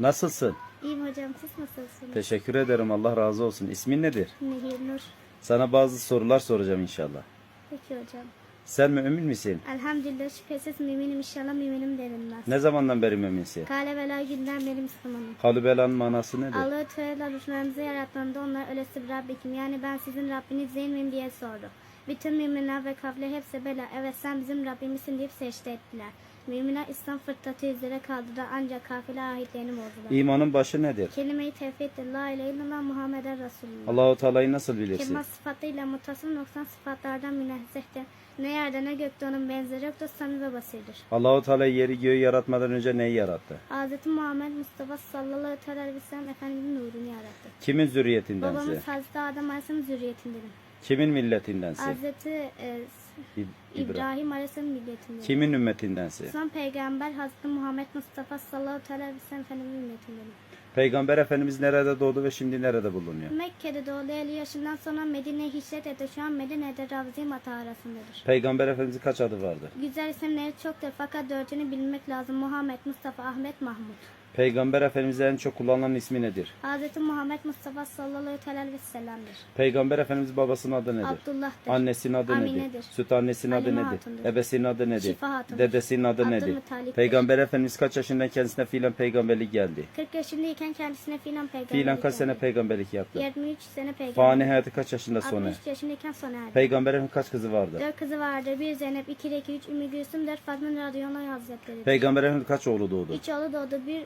Nasılsın? İyiyim hocam siz nasılsınız? Teşekkür ederim. Allah razı olsun. İsmin nedir? Nehir Nur. Sana bazı sorular soracağım inşallah. Peki hocam. Sen mümin misin? Elhamdülillah şüphesiz müminim inşallah müminim derinmez. Ne zamandan beri müminsin? Kale vela günden beri Müslümanım. Kalübelanın manası nedir? Allah-u Teala düşmanımızı yarattığında onlar öylesi Rabbikim yani ben sizin Rabbiniz değil miyim diye sordu. Bütün müminler ve kafile hepsi bela evet sen bizim Rabbimizsin deyip secde ettiler. Müminler İslam fırtatı üzere kaldılar ancak kafile ahitlerini bozdular. İmanın başı nedir? Kelime-i tevhiddir. La ilahe illallah Muhammeden Resulullah. Allahu Teala'yı nasıl bilirsin? Kemal sıfatıyla mutasıl noksan sıfatlardan münezzehtir. Ne yerde ne gökte onun benzeri yoktur, sami ve basirdir. Allahu Teala yeri göğü yaratmadan önce neyi yarattı? Hz. Muhammed Mustafa sallallahu aleyhi ve sellem Efendimizin nurunu yarattı. Kimin zürriyetindensin? Babamız Hazreti Adem Aleyhisselam'ın zürriyetindenim. Kimin milletindensin? Hz. e, İb- İbrahim. İbrahim Aleyhisselam'ın milletindenim. Kimin ümmetindensin? Son peygamber Hz. Muhammed Mustafa sallallahu aleyhi ve sellem Efendimizin milletindenim. Peygamber Efendimiz nerede doğdu ve şimdi nerede bulunuyor? Mekke'de doğdu 50 yaşından sonra Medine'ye hicret etti. Şu an Medine'de Ravzi Mata arasındadır. Peygamber Efendimizin kaç adı vardı? Güzel isimleri çoktur fakat dördünü bilmek lazım. Muhammed, Mustafa, Ahmet, Mahmud. Peygamber Efendimiz'e en çok kullanılan ismi nedir? Hz. Muhammed Mustafa sallallahu aleyhi ve sellem'dir. Peygamber Efendimiz babasının adı nedir? Abdullah'tır. Annesinin adı nedir? Amine'dir. Süt annesinin adı Halime nedir? Hatun'dur. Ebesinin adı nedir? Şifa Hatun'dur. Dedesinin adı nedir? Peygamber Efendimiz kaç yaşında kendisine fiilen peygamberlik geldi? 40 yaşındayken kendisine filan peygamberlik Fiilen kaç sene peygamberlik yaptı? 23 sene peygamber. Fani hayatı kaç yaşında sona? 63 yaşındayken sona erdi. Peygamber Efendimiz kaç kızı vardı? Dört kızı vardı. Bir Zeynep, iki Reki, üç Ümmü Gülsüm, dört Fatma Radıyallahu Hazretleri. Peygamber Efendimiz kaç oğlu doğdu? Üç oğlu doğdu. Bir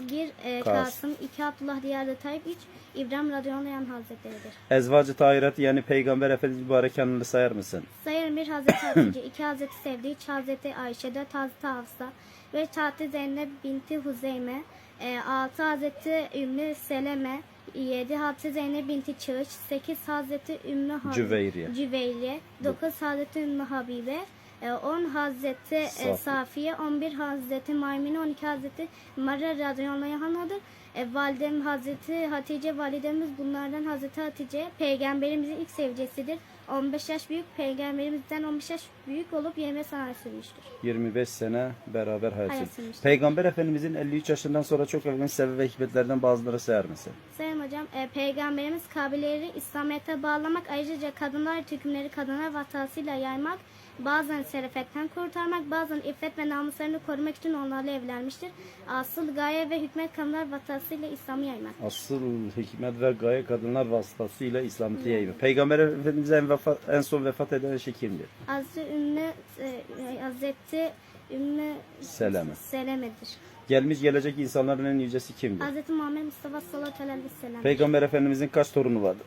bir e, Kasım. Kasım, iki Abdullah, diğer de Tayyip, üç İbrahim Radıyallahu anh Hazretleri'dir. Ezvacı tahirat yani Peygamber Efendimiz mübarek anını sayar mısın? Sayarım bir Hazreti Hatice, iki Hazreti Sevdi, üç Hazreti Ayşe, dört Hazreti Hafsa, beş Hazreti Zeynep binti Huzeyme, e, altı Hazreti Ümmü Seleme, yedi Hazreti Zeynep binti Çığış, sekiz Hazreti Ümmü Habibe, Cüveyriye. Cüveyriye, dokuz Hazreti Ümmü Habibe, e, 10 Hazreti e, Safi. Safiye, 11 Hazreti Maymune, 12 Hazreti Maria radıyallahu anhadır. E, validem Hazreti Hatice validemiz bunlardan Hazreti Hatice peygamberimizin ilk sevcisidir. 15 yaş büyük peygamberimizden 15 yaş büyük olup yemeğe sanayi sürmüştür. 25 sene beraber hayat Hayat sürmüştür. Peygamber Efendimizin 53 yaşından sonra çok evlenmiş sebebi ve hikmetlerden bazıları sayar mısın? Sayın hocam e, peygamberimiz kabileleri İslamiyet'e bağlamak ayrıca kadınlar hükümleri kadınlar vatasıyla yaymak bazen serefetten kurtarmak bazen iffet ve namuslarını korumak için onlarla evlenmiştir. Asıl gaye ve hükmet kadınlar vatasıyla İslam'ı yaymak. Asıl hikmet ve gaye kadınlar vasıtasıyla İslam'ı yayıyor. Peygamber Efendimiz en, vefat, en son vefat eden kişi kimdir? Hazreti Ümmü e, Hazreti Ümmü Seleme. Seleme'dir. Gelmiş gelecek insanların en yücesi kimdir? Hazreti Muhammed Mustafa sallallahu aleyhi ve sellem. Peygamber Efendimizin kaç torunu vardı?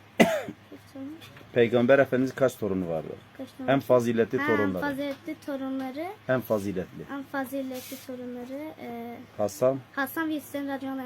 Peygamber Efendimizin kaç torunu vardı? Kaç tane? En faziletli Ha, torunları. faziletli torunları, En faziletli. en faziletli torunları e, Hasan. Hasan ve Hüseyin radıyallahu.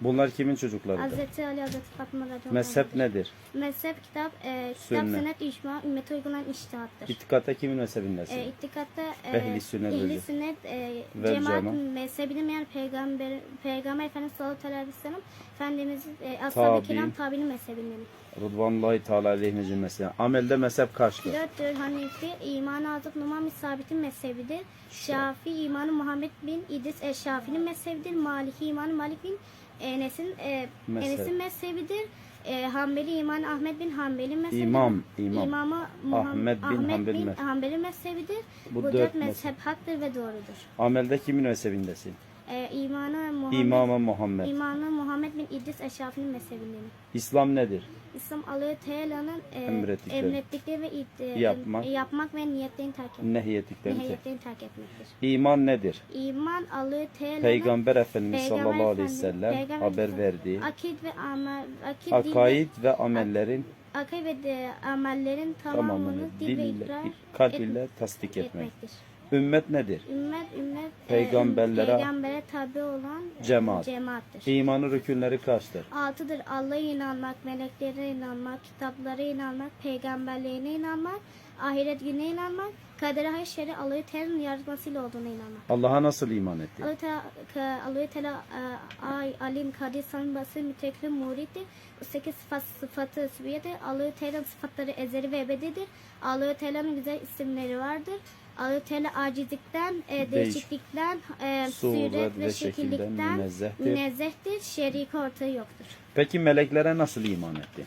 Bunlar kimin çocuklarıdır? Hazreti Ali, Hazreti Fatma radıyallahu Mezhep nedir? Mezhep, kitap, e, kitap, Sünnet. sünnet, icma, ümmete uygulanan iştihattır. İtikatta kimin mezhebindesin? E, itikatta e, Ehli sünnet ehli ve- sünnet e, ve cemaat mezhebinin yani peygamber peygamber Efendimiz sallallahu aleyhi ve sellem Efendimizin e, ashab-ı kiram tabi'nin mezhebinden. Rıdvanullahi Teala aleyhi mesela. Amelde mezhep kaçtır? Dörttür Hanifi imanı azık Numan Sabit'in mezhebidir. Şafi imanı Muhammed bin İdris Eşşafi'nin mezhebidir. Maliki imanı Malik bin Enes'in e, Mezhep. Enes'in mezhebidir. E, Hanbeli imanı Ahmet bin Hanbel'in mezhebidir. İmam, imam. İmamı Muham- Ahmet bin Hanbel bin mezhebi. Hanbel'in mezhebidir. Bu Bu, dört mezhep haktır ve doğrudur. Amelde kimin mezhebindesin? E, imanı Muhammed, İmam Muhammed. İmanı Muhammed bin İdris Eşşafi'nin mezhebindenim. İslam nedir? İslam Allah Teala'nın e, Emrettikleri. emrettikleri ve e, Yapmak. yapmak ve niyetlerini terk etmek. Nihayetlerini terk etmektir. İman nedir? İman Allah Teala'nın Peygamber Efendimiz Peygamber sallallahu aleyhi ve Efendimiz- sellem Peygamber haber Efendimiz- verdiği akid ve amel akid akaid ve amellerin akid ve de, amellerin tamamını, tamamını dil ve ikrar kalp et- ile tasdik etmek. etmektir. Ümmet nedir? Ümmet ümmet e, Peygamberlere- peygambere tabi olan e, Cemaat. cemaattir. İmanın rükünleri kaçtır? Altıdır Allah'a inanmak, meleklere inanmak, kitaplara inanmak, peygamberlerine inanmak, ahiret gününe inanmak, kadere her şeri Allah'ı Teala'nın yaratmasıyla olduğuna inanmak. Allah'a nasıl iman etti? Allah-u Teala, ka- Allah-u Teala e, ay, alim, kadir, samim, basir, mütekrim, muriddir. Sekiz sıfat, sıfatı sübiyedir. Allah-u Teala'nın sıfatları ezeli ve ebedidir. Allah-u Teala'nın güzel isimleri vardır. Allah Teala acizlikten, e, Değiş- değişiklikten, e, Suret ve şekillikten münezzehtir. münezzehtir. Şeriki ortağı yoktur. Peki meleklere nasıl iman etti?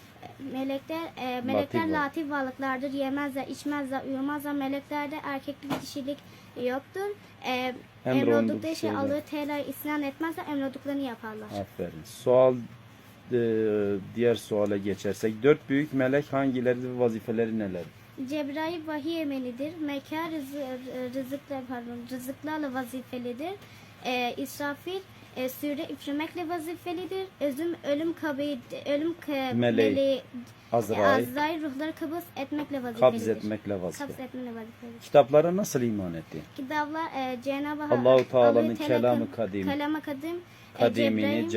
Melekler e, melekler Latif latif varlıklardır. Yemezler, içmezler, uyumazlar. Meleklerde erkeklik, dişilik yoktur. E, Emrolunduk emroldukları şey. Allah Teala'ya isyan etmezler. Emrolduklarını yaparlar. Aferin. Sual e, diğer suale geçersek dört büyük melek hangileri ve vazifeleri neler? Cebrail vahiy emelidir. Mekâ rızı, rızıkla, pardon, rızıklarla vazifelidir. E, İsrafil e, süre üfürmekle vazifelidir. Özüm ölüm kabı ölüm ka- Meleği. meleği Azrail Azrail ruhları kabız etmekle vazifelidir. kabz etmekle vazife. Kabz etmekle vazifelidir. Kitaplara nasıl iman etti? Kitaplar e, Cenab-ı Allahu Teala'nın kelamı kadim. Kelamı kadim. e, Kadimini Cebrail-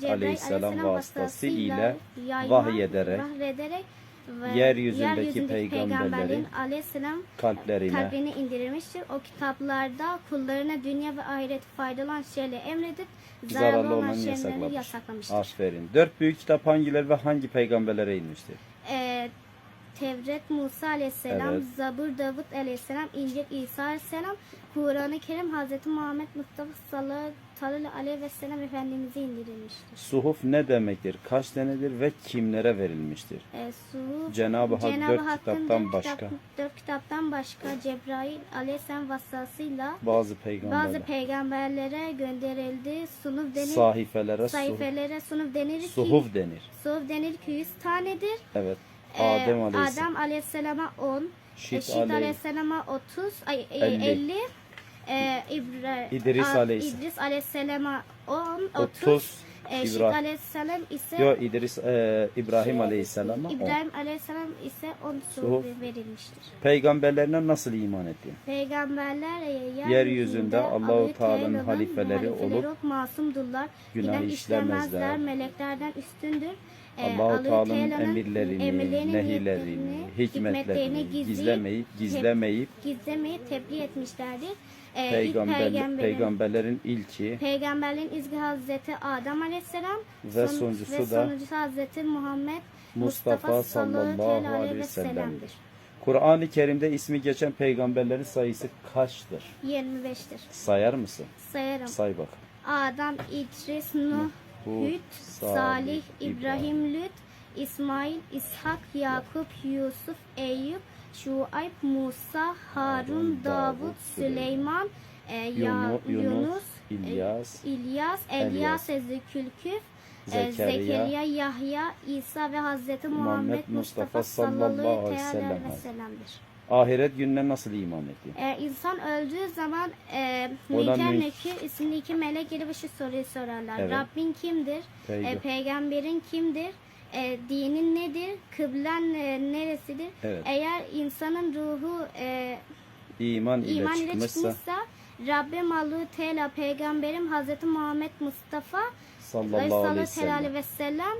Cebrail, aleyhisselam vasıtası ile yaymak, vahyederek vahyederek ve yeryüzündeki peygamberlerin peygamberlerin aleyhisselam kalplerine kalbine indirilmiştir. O kitaplarda kullarına dünya ve ahiret faydalı şeyleri emredip zararlı zararlı olan şeyleri yasaklamış. yasaklamıştır. Aferin. Dört büyük kitap hangileri ve hangi peygamberlere inmiştir? Ee, Tevret Musa aleyhisselam, Evet. Zabur Davut aleyhisselam, İncil İsa aleyhisselam, Kur'an-ı Kerim Hazreti Muhammed Mustafa sallallahu aleyhi ve sellem Efendimiz'e indirilmiştir. Suhuf ne demektir? Kaç senedir ve kimlere verilmiştir? Ee, Suhuf, Cenab-ı Hak Cenab-ı dört Hakk'ın kitaptan dört başka kitap- dört kitaptan başka Cebrail aleyhisselam vasıtasıyla bazı bazı peygamberler peygamberlere gönderildi. Sunuf denir. sahifelere suhuf, sayfelere sunuf denir ki suhuf denir. suhuf denir ki 100 tanedir. Evet. Ee, Adem Aleyhisselam. Adam aleyhisselama 10, Şit Şit, Şit aleyh- aleyhisselama 30, ay, e, 50. 50, e, İbra, İdris a- aleyhisselam. İdris aleyhisselama 10, 30, 30 e, Şit aleyhisselam ise Yo İdris e, İbrahim Aleyhisselam'a. İbrahim aleyhisselam ise 10 Suhuf. verilmiştir. Peygamberlerine nasıl iman etti? Peygamberler yeryüzünde, Yeryüzünde Allahu Teala'nın Teala'nın halifeleri olup masumdurlar. günah işlemezler. Meleklerden üstündür. Ee, Allahu Teala'nın Teala'nın emirlerini, emirlerini, nehilerini, niyetlerini, hikmetlerini gizlemeyip gizlemeyip gizlemeyip tebliğ etmişlerdir. Ee, peygamber, peygamberin, peygamberlerin ilki peygamberlerin izgi Hazreti Adem Aleyhisselam Ve son- sonuncusu ve da sonuncusu Hazreti Muhammed Mustafa sallallahu teala aleyhi ve sellem'dir. Kur'an-ı Kerim'de ismi geçen peygamberlerin sayısı kaçtır? 25'tir. Sayar mısın? Sayarım. Say bak. Adam, İdris, Nuh, Hud, Salih, İbrahim. Lüt, İsmail, İshak, Yakup, Yusuf, Eyüp, Şuayb, Musa, Harun, Davud, Süleyman, e, Ya- Yunus, Yunus, e, İlyas, İlyas, Elyas, Ezekülküf, e, Zekeriya, Zekeriya, Yahya, İsa ve Hazreti Muhammed Mustafa sallallahu aleyhi ve sellem'dir. Ahiret gününe nasıl iman etti? Eğer insan öldüğü zaman e, Nekir isimli iki melek gelip şu soruyu sorarlar. Evet. Rabbin kimdir? Peyga- E, peygamberin kimdir? E, dinin nedir? Kıblen e, neresidir? Evet. Eğer insanın ruhu e, İman ile iman ile çıkmışsa çıkmışsa Rabbim Allahu Teala peygamberim Hazreti Muhammed Mustafa sallallahu aleyhi ve sellem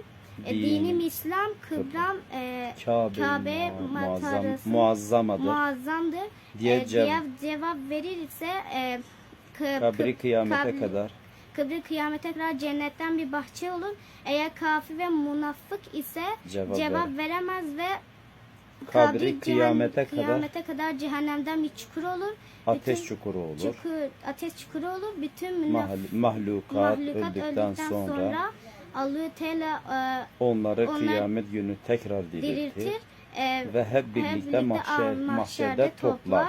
e, Dinim, dinim İslam, kıblam e, Kabe, Kabe muazzam, muazzamadır. muazzamdır. Diye Ee, cev- cevap, cevap verirse e, kı- Kabri kı- kıyamete kabri- kadar kabri kıyamete kadar cennetten bir bahçe olur. Eğer kafir ve münafık ise Cevap cevap, ver- veremez ve kabri kabri kıyamete kadar kıyamete kadar cehennemden bir çukur olur. ateş Bütün çukuru olur. Çukur, ateş çukuru olur. Bütün Mahl- münaf- mahlukat, mahlukat öldükten, sonra, Allah Teala onları onlar kıyamet günü tekrar e, diriltir, diriltir. E, ve hep birlikte, mahşer, al- mahşerde toplar.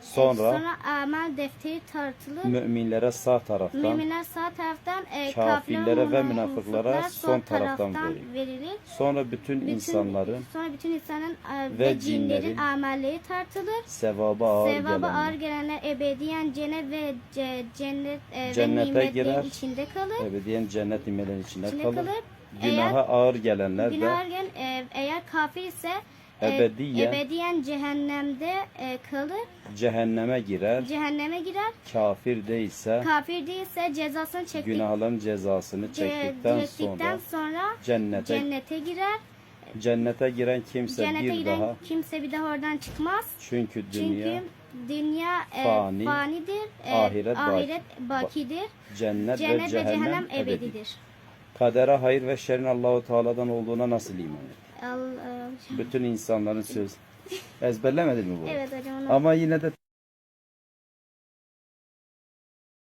Sonra Sonra amel defteri tartılır. müminlere sağ taraftan, Müminler sağ taraftan, e, Kafirlere kafirler ve münafıklara son taraftan verilir. verilir. sonra bütün, Bütün, insanların sonra bütün insanın e, ve ve, cinlerin cinlerin amelleri tartılır. sevabı ağır Sevabı ağır gelenler, gelenler ebediyen cennet ve ce- cennet e, Cennete ve nimetlerin girer. içinde kalır. ebediyen cennet imelerin içinde içinde kalır. kalır. Günaha ağır gelenler de Günah gelen, e, eğer kafir ise Ebediyen- ebediyen cehennemde e, kalır. cehenneme girer. Cehenneme girer. Kafir değilse Kafir değilse cezasını çektik, günahların cezasını ce- çektikten çektikten sonra sonra cennete cennete girer. cennete giren kimse Cennete bir giden daha kimse bir daha oradan çıkmaz. çünkü dünya Çünkü dünya e, fani, fanidir, e, ahiret baki- ahiret bakidir, cennet, cennet ve cehennem, ebedidir. Kadere hayır ve şerrin Allahu Teala'dan olduğuna nasıl iman et? Al, e, Bütün insanların söz. Ezberlemedin mi bunu? evet hocam onu Ama yine de